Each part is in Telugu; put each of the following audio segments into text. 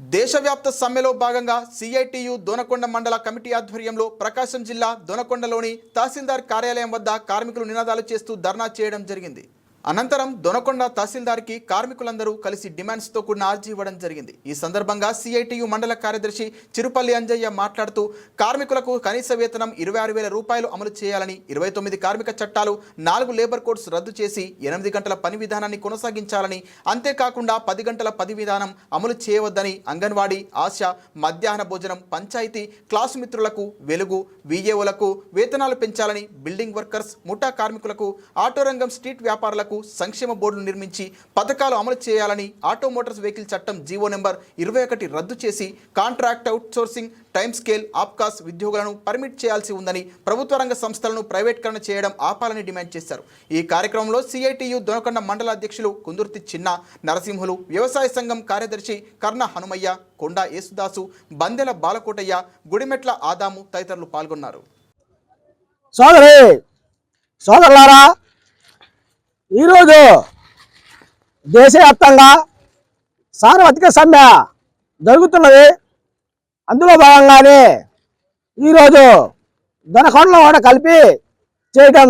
దేశవ్యాప్త సమ్మెలో భాగంగా సిఐటియు దోనకొండ మండల కమిటీ ఆధ్వర్యంలో ప్రకాశం జిల్లా దోనకొండలోని తహసీల్దార్ కార్యాలయం వద్ద కార్మికులు నినాదాలు చేస్తూ ధర్నా చేయడం జరిగింది. అనంతరం దొనకొండ తహసీల్దార్కి కార్మికులందరూ కలిసి డిమాండ్స్తో కూడిన అర్జీ ఇవ్వడం జరిగింది. ఈ సందర్భంగా సిఐటియు మండల కార్యదర్శి చిరుపల్లి అంజయ్య మాట్లాడుతూ కార్మికులకు కనీస వేతనం ఇరవై ఆరు వేల రూపాయలు అమలు చేయాలని ఇరవై తొమ్మిది కార్మిక చట్టాలు నాలుగు లేబర్ కోడ్స్ రద్దు చేసి ఎనిమిది గంటల పని విధానాన్ని కొనసాగించాలని అంతేకాకుండా పది గంటల పది విధానం అమలు చేయవద్దని అంగన్వాడీ ఆశ మధ్యాహ్న భోజనం పంచాయతీ క్లాసు మిత్రులకు వెలుగు విఏఓలకు వేతనాలు పెంచాలని బిల్డింగ్ వర్కర్స్ ముఠా కార్మికులకు ఆటో రంగం స్ట్రీట్ వ్యాపారులకు సంక్షేమ బోర్డులు నిర్మించి పథకాలు అమలు చేయాలని ఆటో మోటార్స్ వెహికల్ చట్టం జీవో నెంబర్ ఇరవై ఒకటి రద్దు చేసి contract outsourcing time scale APCOS ఉద్యోగులను పర్మిట్ చేయాల్సి ఉందని ప్రభుత్వ రంగ సంస్థలను ప్రైవేట్కరణ చేయడం ఆపాలని డిమాండ్ చేశారు. ఈ కార్యక్రమంలో సిఐటియు దొనకొండ మండల అధ్యక్షులు కుందుర్తి చిన్న నరసింహులు వ్యవసాయ సంఘం కార్యదర్శి కర్ణ హనుమయ్య కొండా యేసుదాసు బందెల బాలకోటయ్య గుడిమెట్ల ఆదాము తదితరులు పాల్గొన్నారు. సోదరి సోదరులారా ఈరోజు దేశవ్యాప్తంగా సార్వత్రిక సమ్మె జరుగుతున్నది. అందులో భాగంగానే ఈరోజు దొనకొండలో కూడా కలిపి చేయడం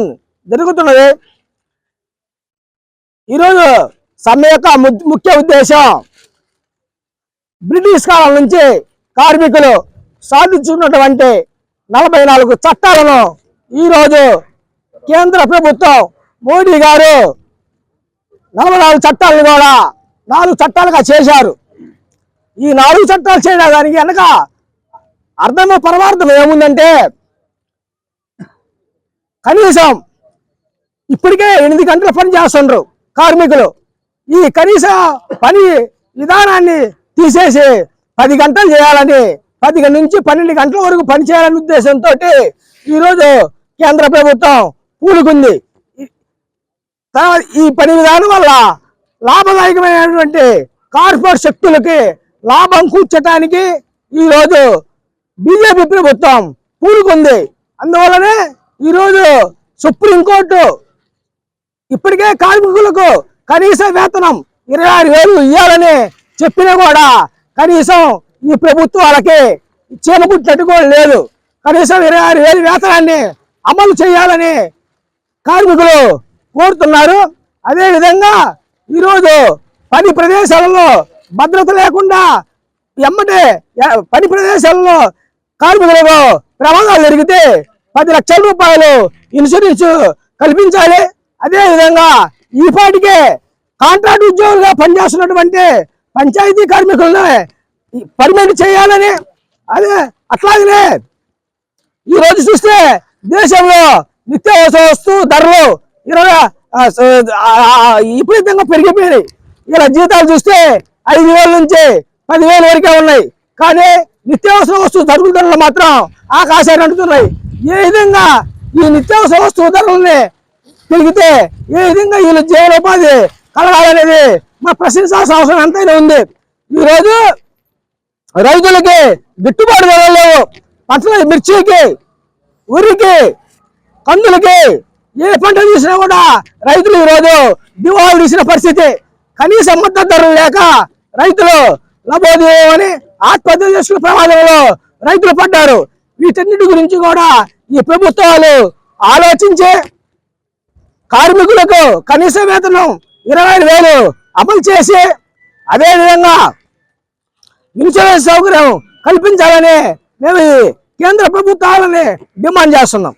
జరుగుతున్నది. ఈరోజు సమ్మె యొక్క ము- ముఖ్య ఉద్దేశం బ్రిటిష్ కాలం నుంచి కార్మికులు సాధించుకున్నటువంటి నలభై నాలుగు చట్టాలను ఈరోజు కేంద్ర ప్రభుత్వం మోడీ గారు నలభై నాలుగు చట్టాలను కూడా నాలుగు చట్టాలుగా చేశారు. ఈ నాలుగు చట్టాలు చేయడానికి వెనక అర్థము పరమార్థం ఏముందంటే కనీసం ఇప్పటికే ఎనిమిది గంటలు పని చేస్తుండ్రు కార్మికులు. ఈ కనీస పని విధానాన్ని తీసేసి పది గంటలు చేయాలని పది నుంచి పన్నెండు గంటల వరకు పని చేయాలనే ఉద్దేశంతో ఈరోజు కేంద్ర ప్రభుత్వం పూనుకుంది. ఈ- ఈ పని విధానం వల్ల లాభదాయకమైనటువంటి కార్పొరేట్ శక్తులకి లాభం కూర్చటానికి ఈరోజు బీజేపీ ప్రభుత్వం పూనుకుంది. అందువలనే ఈరోజు సుప్రీంకోర్టు ఇప్పటికే కార్మికులకు కనీస వేతనం ఇరవై ఆరు వేలు ఇవ్వాలని చెప్పినా కూడా కనీసం ఈ ప్రభుత్వాలకి చేమకుట్టినట్టు కూడా లేదు. కనీసం ఇరవై ఆరు వేలు వేతనాన్ని అమలు చేయాలని కార్మికులు కోరుతున్నారు. అదేవిధంగా ఈరోజు పని ప్రదేశాలలో భద్రత లేకుండా ఎమ్మటే పని ప్రదేశాలలో కార్మికులకు ప్రమాదాలు జరిగితే పది లక్షల రూపాయలు ఇన్సూరెన్స్ కల్పించాలి. అదేవిధంగా ఈపాటికే ఈ కాంట్రాక్ట్ ఉద్యోగులుగా పనిచేస్తున్నటువంటి పంచాయతీ కార్మికులను పర్మనెంట్ చేయాలని అదే అట్లాగనే ఈరోజు చూస్తే దేశంలో నిత్యావసర వస్తువు ధరలు ఇరవై విపరీతంగా పెరిగిపోయినాయి. ఇలా జీతాలు చూస్తే ఐదు వేల నుంచి పదివేల వరకే ఉన్నాయి. కానీ నిత్యావసర వస్తువు ధరల ధరలు మాత్రం ఆకాశాన్ని అంటున్నాయి ఏ విధంగా ఈ నిత్యావసర వస్తువు ధరలని పెరిగితే ఏ విధంగా వీళ్ళు జీవనోపాధి కలగాలనేది మా ప్రశ్నించాల్సిన అవసరం ఎంతైనా ఉంది. ఈరోజు రైతులకి గిట్టుబాటు ధరలు లేవు. పచ్చడి మిర్చికి ఉరికి కందులకి ఏ పంట తీసినా కూడా రైతులు ఈరోజు దివాళు తీసిన పరిస్థితి. కనీస మద్దతు ధరలు లేక రైతులు లబోదేవని ఆత్మహత్య చేసుకునే ప్రమాదంలో రైతులు పడ్డారు. వీటన్నిటి గురించి కూడా ఈ ప్రభుత్వాలు ఆలోచించి కార్మికులకు కనీస వేతనం ఇరవై ఐదు వేలు అమలు చేసి అదేవిధంగా ఇన్సూరెన్స్ సౌకర్యం కల్పించాలని మేము ఈ కేంద్ర ప్రభుత్వాలని డిమాండ్ చేస్తున్నాం.